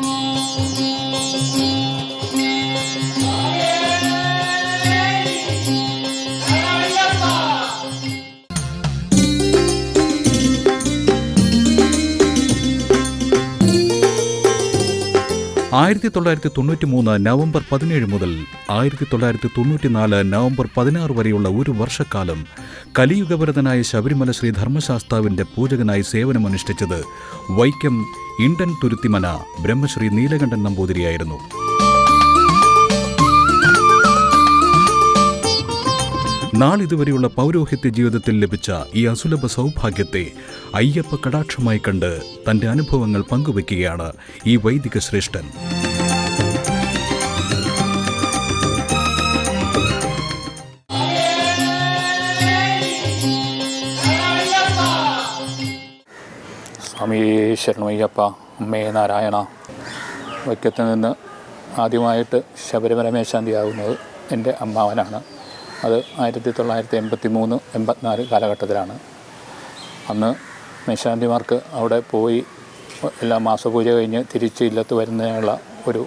Música ആയിരത്തി തൊള്ളായിരത്തി തൊണ്ണൂറ്റി മൂന്ന് നവംബർ പതിനേഴ് മുതൽ ആയിരത്തി തൊള്ളായിരത്തി തൊണ്ണൂറ്റിനാല് നവംബർ പതിനാറ് വരെയുള്ള ഒരു വർഷക്കാലം കലിയുഗവരതനായ ശബരിമല ശ്രീ ധർമ്മശാസ്താവിന്റെ പൂജകനായി സേവനമനുഷ്ഠിച്ചത് വൈക്കം ഇണ്ടൻ തുരുത്തിമന ബ്രഹ്മശ്രീ നീലകണ്ഠൻ നമ്പൂതിരിയായിരുന്നു. നാളിതുവരെയുള്ള പൗരോഹിത്യ ജീവിതത്തിൽ ലഭിച്ച ഈ അസുലഭ സൗഭാഗ്യത്തെ അയ്യപ്പ കടാക്ഷമായി കണ്ട് തന്റെ അനുഭവങ്ങൾ പങ്കുവെക്കുകയാണ് ഈ വൈദിക ശ്രേഷ്ഠൻ. സ്വാമി ശരണയ്യപ്പ അമ്മേ നാരായണ വൈക്കത്ത് നിന്ന് ആദ്യമായിട്ട് ശബരിമല മേശാന്തിയാകുന്നത് എന്റെ അമ്മാവനാണ്. അത് ആയിരത്തി തൊള്ളായിരത്തി എൺപത്തി മൂന്ന് എൺപത്തിനാല് കാലഘട്ടത്തിലാണ്. അന്ന് മേശാന്തിമാർക്ക് അവിടെ പോയി എല്ലാ മാസപൂജ കഴിഞ്ഞ് തിരിച്ച് ഇല്ലത്ത് വരുന്നതിനുള്ള ഒരു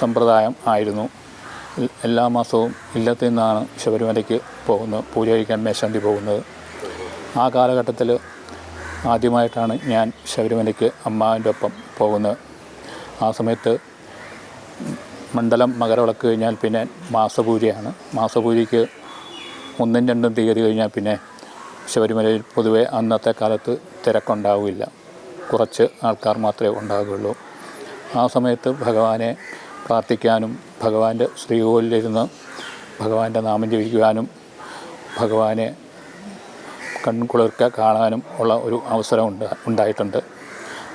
സമ്പ്രദായം ആയിരുന്നു. എല്ലാ മാസവും ഇല്ലത്തിൽ നിന്നാണ് ശബരിമലയ്ക്ക് പോകുന്നത് പൂജ കഴിക്കാൻ മേശാന്തി പോകുന്നത്. ആ കാലഘട്ടത്തിൽ ആദ്യമായിട്ടാണ് ഞാൻ ശബരിമലയ്ക്ക് അമ്മാവിന്റെ ഒപ്പം പോകുന്നത്. ആ സമയത്ത് മണ്ഡലം മകരവിളക്ക് കഴിഞ്ഞാൽ പിന്നെ മാസപൂജയാണ്. മാസപൂജയ്ക്ക് ഒന്നും രണ്ടും തീയതി കഴിഞ്ഞാൽ പിന്നെ ശബരിമലയിൽ പൊതുവെ അന്നത്തെ കാലത്ത് തിരക്കുണ്ടാവില്ല. കുറച്ച് ആൾക്കാർ മാത്രമേ ഉണ്ടാകുകയുള്ളൂ ആ സമയത്ത് ഭഗവാനെ പ്രാർത്ഥിക്കാനും ഭഗവാന്റെ ശ്രീകോലിലിരുന്ന് ഭഗവാന്റെ നാമം ജപിക്കുവാനും ഭഗവാനെ കൺകുളിർക്ക കാണാനും ഉള്ള ഒരു അവസരം ഉണ്ട് ഉണ്ടായിട്ടുണ്ട്.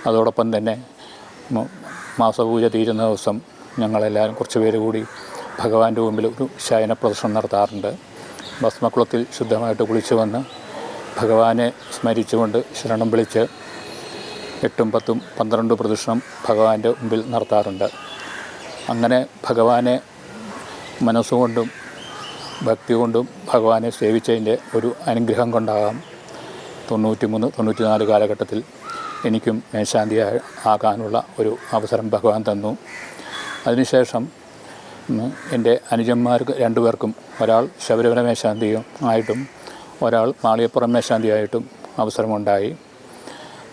അതോടൊപ്പം തന്നെ മാസപൂജ തീരുന്ന ദിവസം ഞങ്ങളെല്ലാവരും കുറച്ച് പേര് കൂടി ഭഗവാന്റെ മുമ്പിൽ ഒരു ശയന പ്രദർശനം നടത്താറുണ്ട്. ഭസ്മക്കുളത്തിൽ ശുദ്ധമായിട്ട് കുളിച്ചു വന്ന് ഭഗവാനെ സ്മരിച്ചുകൊണ്ട് ശരണം വിളിച്ച് എട്ടും പത്തും പന്ത്രണ്ട് പ്രദക്ഷിണം ഭഗവാന്റെ മുമ്പിൽ നടത്താറുണ്ട്. അങ്ങനെ ഭഗവാനെ മനസ്സുകൊണ്ടും ഭക്തി കൊണ്ടും ഭഗവാനെ സേവിച്ചതിന്റെ ഒരു അനുഗ്രഹം കൊണ്ടാകാം. തൊണ്ണൂറ്റി മൂന്ന് തൊണ്ണൂറ്റി നാല് കാലഘട്ടത്തിൽ എനിക്കും മേശാന്തി ആകാനുള്ള ഒരു അവസരം ഭഗവാൻ തന്നു. അതിനുശേഷം എന്റെ അനുജന്മാർക്ക് രണ്ടുപേർക്കും ഒരാൾ ശബരിമല മേശാന്തിയും ആയിട്ടും ഒരാൾ മാളിയപ്പുറം മേശാന്തിയായിട്ടും അവസരമുണ്ടായി.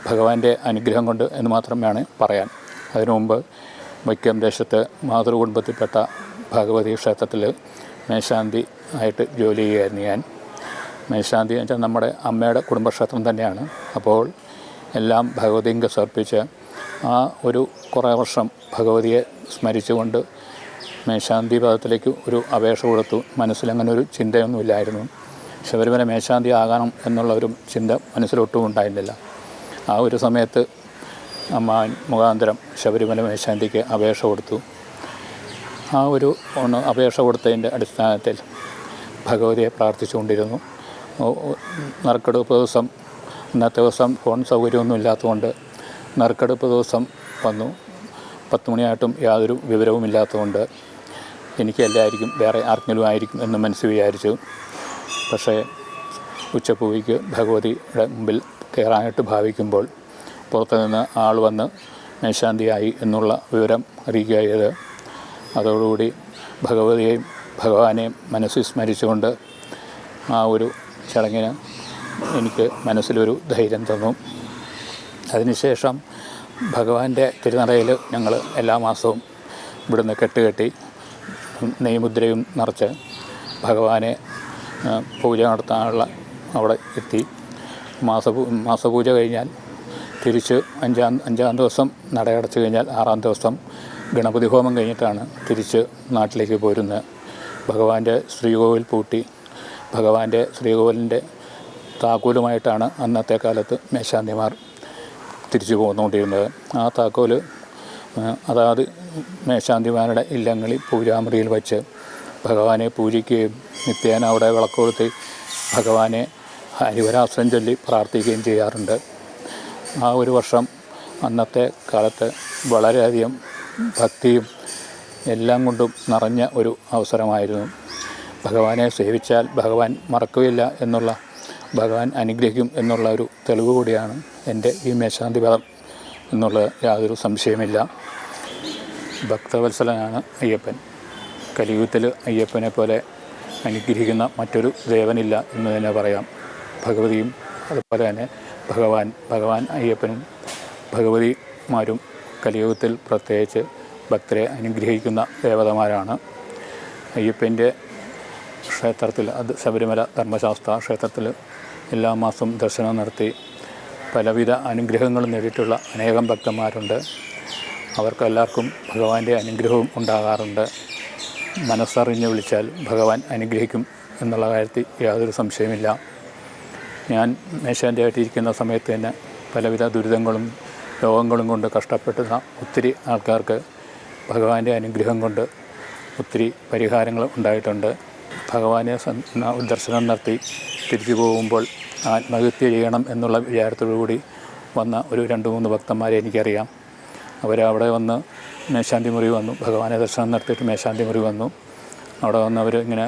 ഭഗവാന്റെ അനുഗ്രഹം കൊണ്ട് എന്ന് മാത്രം വേണം പറയാൻ. അതിനു മുമ്പ് വൈക്കം ദേശത്ത് മാതൃകുടുംബത്തിൽപ്പെട്ട ഭഗവതി ക്ഷേത്രത്തിൽ മേശാന്തി ആയിട്ട് ജോലി ചെയ്യുകയായിരുന്നു ഞാൻ. മേശാന്തി എന്ന് വെച്ചാൽ നമ്മുടെ അമ്മയുടെ കുടുംബക്ഷേത്രം തന്നെയാണ്. അപ്പോൾ എല്ലാം ഭഗവതിക്ക് സമർപ്പിച്ച് ആ ഒരു കുറേ വർഷം ഭഗവതിയെ സ്മരിച്ചുകൊണ്ട് മേശാന്തി പദത്തിലേക്ക് ഒരു അപേക്ഷ കൊടുത്തു. മനസ്സിലങ്ങനെ ഒരു ചിന്തയൊന്നുമില്ലായിരുന്നു. ശബരിമല മേശാന്തി ആകണം എന്നുള്ള ഒരു ചിന്ത മനസ്സിലൊട്ടും ഉണ്ടായിരുന്നില്ല ആ ഒരു സമയത്ത് അമ്മ മുഖാന്തരം ശബരിമല മേശാന്തിക്ക് അപേക്ഷ കൊടുത്തു. ആ ഒരു ഒന്ന് അപേക്ഷ കൊടുത്തതിന്റെ അടിസ്ഥാനത്തിൽ ഭഗവതിയെ പ്രാർത്ഥിച്ചുകൊണ്ടിരുന്നു. നറുക്കെടുപ്പ് ദിവസം ഇന്നത്തെ ദിവസം ഫോൺ സൗകര്യമൊന്നും ഇല്ലാത്തതുകൊണ്ട് നറുക്കെടുപ്പ് ദിവസം വന്നു. പത്ത് മണിയായിട്ടും യാതൊരു വിവരവും ഇല്ലാത്തതുകൊണ്ട് എനിക്കല്ലായിരിക്കും വേറെ ആർക്കെങ്കിലും ആയിരിക്കും എന്ന് മനസ്സ് വിചാരിച്ചു. പക്ഷേ ഉച്ചപ്പൂവിക്ക് ഭഗവതിയുടെ മുമ്പിൽ കയറാനായിട്ട് ഭാവിക്കുമ്പോൾ പുറത്തു നിന്ന് ആൾ വന്ന് മേശാന്തിയായി എന്നുള്ള വിവരം അറിയിക്കുകയത് അതോടുകൂടി ഭഗവതിയെയും ഭഗവാനെയും മനസ്സിൽ സ്മരിച്ചുകൊണ്ട് ആ ഒരു ചടങ്ങിന് എനിക്ക് മനസ്സിലൊരു ധൈര്യം തന്നു. അതിനുശേഷം ഭഗവാന്റെ തിരുനടയിൽ ഞങ്ങൾ എല്ലാ മാസവും ഇവിടുന്ന് കെട്ടുകെട്ടി നെയ്മുദ്രയും നിറച്ച് ഭഗവാനെ പൂജ നടത്താനുള്ള അവിടെ എത്തി. മാസപൂ മാസപൂജ കഴിഞ്ഞാൽ തിരിച്ച് അഞ്ചാം അഞ്ചാം ദിവസം നടയടച്ചു കഴിഞ്ഞാൽ ആറാം ദിവസം ഗണപതി ഹോമം കഴിഞ്ഞിട്ടാണ് തിരിച്ച് നാട്ടിലേക്ക് പോരുന്നത്. ഭഗവാന്റെ ശ്രീകോവിൽ പൂട്ടി. ഭഗവാന്റെ ശ്രീകോവിലിന്റെ താക്കോലുമായിട്ടാണ് അന്നത്തെ കാലത്ത് മേശാന്തിമാർ തിരിച്ചു പോന്നുകൊണ്ടിരുന്നത് ആ താക്കോൽ ആ, അതാത് മേശാന്തിമാരുടെ ഇല്ലങ്ങളിൽ പൂജാമുറിയിൽ വച്ച് ഭഗവാനെ പൂജിക്കുകയും നിത്യേന അവിടെ വിളക്കൊടുത്ത് ഭഗവാനെ ഹരിവരാശ്രം ചൊല്ലി പ്രാർത്ഥിക്കുകയും ചെയ്യാറുണ്ട്. ആ ഒരു വർഷം അന്നത്തെ കാലത്ത് വളരെയധികം ഭക്തിയും എല്ലാം കൊണ്ടും നിറഞ്ഞ ഒരു അവസരമായിരുന്നു. ഭഗവാനെ സേവിച്ചാൽ ഭഗവാൻ മറക്കുകയില്ല എന്നുള്ള ഭഗവാൻ അനുഗ്രഹിക്കും എന്നുള്ള ഒരു തെളിവ് കൂടിയാണ് എന്റെ ഈ മേശാന്തി പദം എന്നുള്ള യാതൊരു സംശയമില്ല ഭക്തവത്സലനാണ് അയ്യപ്പൻ. കലിയുഗത്തിൽ അയ്യപ്പനെ പോലെ അനുഗ്രഹിക്കുന്ന മറ്റൊരു ദേവനില്ല എന്ന് തന്നെ പറയാം. ഭഗവതിയും അതുപോലെ തന്നെ ഭഗവാൻ ഭഗവാൻ അയ്യപ്പനും ഭഗവതിമാരും കലിയുഗത്തിൽ പ്രത്യേകിച്ച് ഭക്തരെ അനുഗ്രഹിക്കുന്ന ദേവതമാരാണ്. അയ്യപ്പന്റെ ക്ഷേത്രത്തിൽ അത് ശബരിമല ധർമ്മശാസ്ത്ര ക്ഷേത്രത്തിൽ എല്ലാ മാസവും ദർശനം നടത്തി പലവിധ അനുഗ്രഹങ്ങൾ നേടിയിട്ടുള്ള അനേകം ഭക്തന്മാരുണ്ട്. അവർക്കെല്ലാവർക്കും ഭഗവാന്റെ അനുഗ്രഹവും ഉണ്ടാകാറുണ്ട്. മനസ്സറിഞ്ഞ് വിളിച്ചാൽ ഭഗവാൻ അനുഗ്രഹിക്കും എന്നുള്ള കാര്യത്തിൽ യാതൊരു സംശയമില്ല ഞാൻ മേശാന്റെ ആയിട്ടിരിക്കുന്ന സമയത്ത് തന്നെ പലവിധ ദുരിതങ്ങളും രോഗങ്ങളും കൊണ്ട് കഷ്ടപ്പെട്ടുന്ന ഒത്തിരി ആൾക്കാർക്ക് ഭഗവാന്റെ അനുഗ്രഹം കൊണ്ട് ഒത്തിരി പരിഹാരങ്ങൾ ഉണ്ടായിട്ടുണ്ട്. ഭഗവാനെ ദർശനം നടത്തി തിരിച്ചു പോകുമ്പോൾ ആത്മഹത്യ ചെയ്യണം എന്നുള്ള വിചാരത്തോടു കൂടി വന്ന ഒരു രണ്ട് മൂന്ന് ഭക്തന്മാരെ എനിക്കറിയാം. അവരവിടെ വന്ന് മേശാന്തി മുറി വന്നു. ഭഗവാനെ ദർശനം നടത്തിയിട്ട് മേശാന്തി മുറി വന്നു. അവിടെ വന്ന് അവർ ഇങ്ങനെ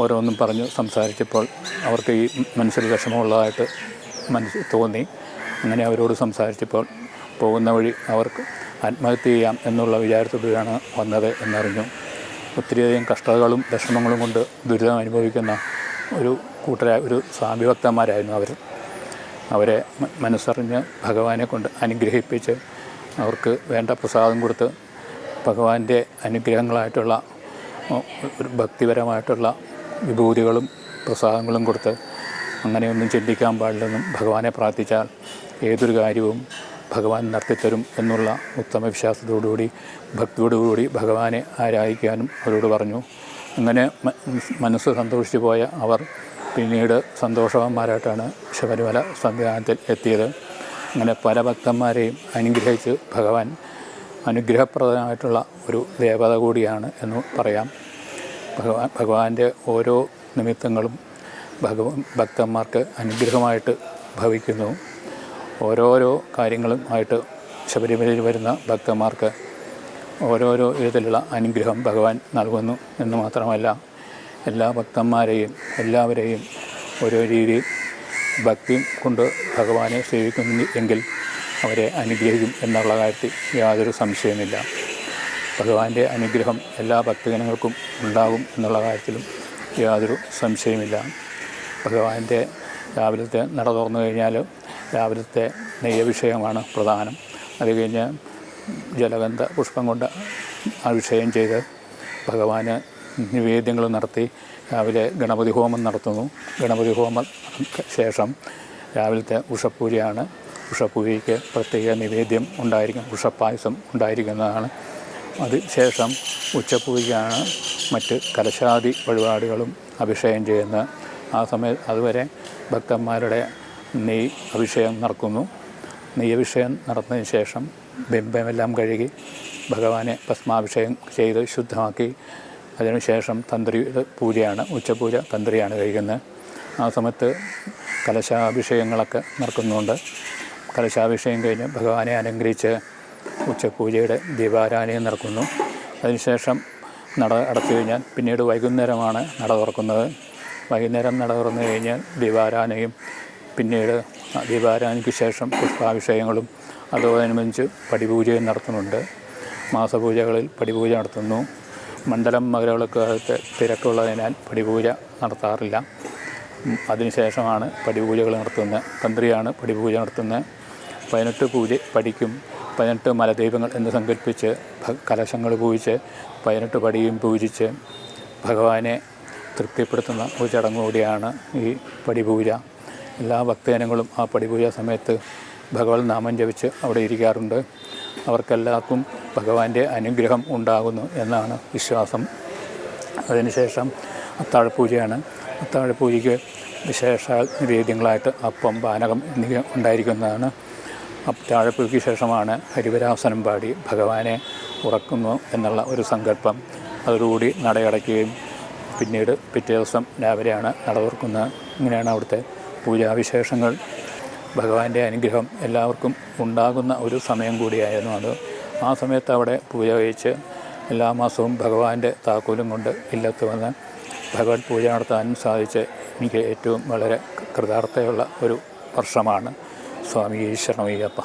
ഓരോന്നും പറഞ്ഞ് സംസാരിച്ചപ്പോൾ അവർക്ക് ഈ മനസ്സിൽ വിഷമമുള്ളതായിട്ട് മനസ്സിൽ തോന്നി. അങ്ങനെ അവരോട് സംസാരിച്ചപ്പോൾ പോകുന്ന വഴി അവർക്ക് ആത്മഹത്യ ചെയ്യാം എന്നുള്ള വിചാരത്തോടെയാണ് വന്നത് എന്നറിഞ്ഞു. ഒത്തിരിയധികം കഷ്ടതകളും വിഷമങ്ങളും കൊണ്ട് ദുരിതം അനുഭവിക്കുന്ന ഒരു കൂട്ടരായ ഒരു സ്വാമിഭക്തന്മാരായിരുന്നു അവർ അവരെ മനസ്സറിഞ്ഞ് ഭഗവാനെ കൊണ്ട് അനുഗ്രഹിപ്പിച്ച് അവർക്ക് വേണ്ട പ്രസാദം കൊടുത്ത് ഭഗവാന്റെ അനുഗ്രഹങ്ങളായിട്ടുള്ള ഒരു ഭക്തിപരമായിട്ടുള്ള വിഭൂതികളും പ്രസാദങ്ങളും കൊടുത്ത് അങ്ങനെയൊന്നും ചിന്തിക്കാൻ പാടില്ലെന്നും ഭഗവാനെ പ്രാർത്ഥിച്ചാൽ ഏതൊരു കാര്യവും ഭഗവാൻ നടത്തിത്തരും എന്നുള്ള ഉത്തമ വിശ്വാസത്തോടുകൂടി ഭക്തിയോടുകൂടി ഭഗവാനെ ആരാധിക്കാനും അവരോട് പറഞ്ഞു. അങ്ങനെ മനസ്സ് സന്തോഷിച്ചു പോയ അവർ പിന്നീട് സന്തോഷവാന്മാരായിട്ടാണ് ശബരിമല സംവിധാനത്തിൽ എത്തിയത്. അങ്ങനെ പല ഭക്തന്മാരെയും അനുഗ്രഹിച്ച് ഭഗവാൻ അനുഗ്രഹപ്രദമായിട്ടുള്ള ഒരു ദേവത കൂടിയാണ് എന്ന് പറയാം. ഭഗവാൻ ഭഗവാന്റെ ഓരോ നിമിത്തങ്ങളും ഭഗവ ഭക്തന്മാർക്ക് അനുഗ്രഹമായിട്ട് ഭവിക്കുന്നു. ഓരോരോ കാര്യങ്ങളും ആയിട്ട് ശബരിമലയിൽ വരുന്ന ഭക്തന്മാർക്ക് ഓരോരോ വിധത്തിലുള്ള അനുഗ്രഹം ഭഗവാൻ നൽകുന്നു എന്ന് മാത്രമല്ല എല്ലാ ഭക്തന്മാരെയും എല്ലാവരെയും ഓരോ രീതിയിൽ ഭക്തി കൊണ്ട് ഭഗവാനെ സേവിക്കുന്നു എങ്കിൽ അവരെ അനുഗ്രഹിക്കും എന്നുള്ള കാര്യത്തിൽ യാതൊരു സംശയമില്ല ഭഗവാന്റെ അനുഗ്രഹം എല്ലാ ഭക്തജനങ്ങൾക്കും ഉണ്ടാകും എന്നുള്ള കാര്യത്തിലും യാതൊരു സംശയമില്ല ഭഗവാന്റെ രാവിലത്തെ നട തുറന്നു കഴിഞ്ഞാൽ രാവിലത്തെ നെയ്യഭിഷേകമാണ് പ്രധാനം. അത് കഴിഞ്ഞ് ജലഗന്ധ പുഷ്പം കൊണ്ട് അഭിഷേകം ചെയ്ത് ഭഗവാന് നിവേദ്യങ്ങൾ നടത്തി. രാവിലെ ഗണപതി ഹോമം നടത്തുന്നു. ഗണപതി ഹോമം ശേഷം രാവിലത്തെ ഉഷപ്പൂജയാണ് ഉഷപ്പൂജയ്ക്ക് പ്രത്യേക നിവേദ്യം ഉണ്ടായിരിക്കും. ഉഷപ്പായസം ഉണ്ടായിരിക്കുന്നതാണ്. അതിനുശേഷം ഉച്ചപ്പൂജയാണ് മറ്റ് കലശാദി വഴിപാടുകളും അഭിഷേകം ചെയ്യുന്നത്. ആ സമയത്ത് അതുവരെ ഭക്തന്മാരുടെ നെയ് അഭിഷേകം നടക്കുന്നു. നെയ്യഭിഷേകം നടന്നതിന് ശേഷം ബിംബമെല്ലാം കഴുകി ഭഗവാനെ ഭസ്മാഭിഷേകം ചെയ്ത് ശുദ്ധമാക്കി. അതിനുശേഷം തന്ത്രി പൂജയാണ് ഉച്ചപൂജ തന്ത്രിയാണ് കഴിക്കുന്നത്. ആ സമയത്ത് കലശാഭിഷേകങ്ങളൊക്കെ നടക്കുന്നുണ്ട്. കലശാഭിഷേകം കഴിഞ്ഞ് ഭഗവാനെ അലങ്കരിച്ച് ഉച്ചപൂജയുടെ ദീപാരാധനയും നടക്കുന്നു. അതിനുശേഷം നട അടച്ചു കഴിഞ്ഞാൽ പിന്നീട് വൈകുന്നേരമാണ് നട തുറക്കുന്നത്. വൈകുന്നേരം നട തുറന്നു കഴിഞ്ഞാൽ ദീപാരാധനയും പിന്നീട് ദീപാരാധനയ്ക്ക് ശേഷം പുഷ്പാഭിഷേകങ്ങളും അതോടനുബന്ധിച്ച് പടിപൂജയും നടത്തുന്നുണ്ട്. മാസപൂജകളിൽ പടിപൂജ നടത്തുന്നു. മണ്ഡലം മകരവിളക്കാലത്ത് തിരക്കുള്ളതിനാൽ പടിപൂജ നടത്താറില്ല. അതിനുശേഷമാണ് പടിപൂജകൾ നടത്തുന്നത്. തന്ത്രിയാണ് പടിപൂജ നടത്തുന്നത്. പതിനെട്ട് പൂജ പഠിക്കും പതിനെട്ട് മലദൈവങ്ങൾ എന്ന് സങ്കല്പിച്ച് കലശങ്ങൾ പൂജിച്ച് പതിനെട്ട് പടിയും പൂജിച്ച് ഭഗവാനെ തൃപ്തിപ്പെടുത്തുന്ന ഒരു ചടങ്ങ് കൂടിയാണ് ഈ പടിപൂജ. എല്ലാ ഭക്തജനങ്ങളും ആ പടിപൂജ സമയത്ത് ഭഗവത് നാമം ജപിച്ച് അവിടെ ഇരിക്കാറുണ്ട്. അവർക്കെല്ലാവർക്കും ഭഗവാന്റെ അനുഗ്രഹം ഉണ്ടാകുന്നു എന്നാണ് വിശ്വാസം. അതിനുശേഷം അത്താഴപൂജയാണ്. അത്താഴപൂജയ്ക്ക് വിശേഷ നിവേദ്യങ്ങളായിട്ട് അപ്പം പാനകം എന്നിവ ഉണ്ടായിരിക്കുന്നതാണ്. അത്താഴപ്പൂജയ്ക്ക് ശേഷമാണ് ഹരിവരാസനം പാടി ഭഗവാനെ ഉറക്കുന്നു എന്നുള്ള ഒരു സങ്കല്പം. അതോടുകൂടി നടയടയ്ക്കുകയും പിന്നീട് പിറ്റേ ദിവസം രാവിലെയാണ് നട തുറക്കുന്നത്. ഇങ്ങനെയാണ് അവിടുത്തെ പൂജാവിശേഷങ്ങൾ ഭഗവാന്റെ അനുഗ്രഹം എല്ലാവർക്കും ഉണ്ടാകുന്ന ഒരു സമയം കൂടിയായിരുന്നു അത്. ആ സമയത്ത് അവിടെ പൂജ കഴിച്ച് എല്ലാ മാസവും ഭഗവാന്റെ താക്കോലും കൊണ്ട് ഇല്ലത്ത് വന്ന് ഭഗവത് പൂജ നടത്താനും സാധിച്ച് എനിക്ക് ഏറ്റവും വളരെ കൃതാർത്ഥതയുള്ള ഒരു വർഷമാണ്. സ്വാമി ഈശ്വരമയ്യപ്പ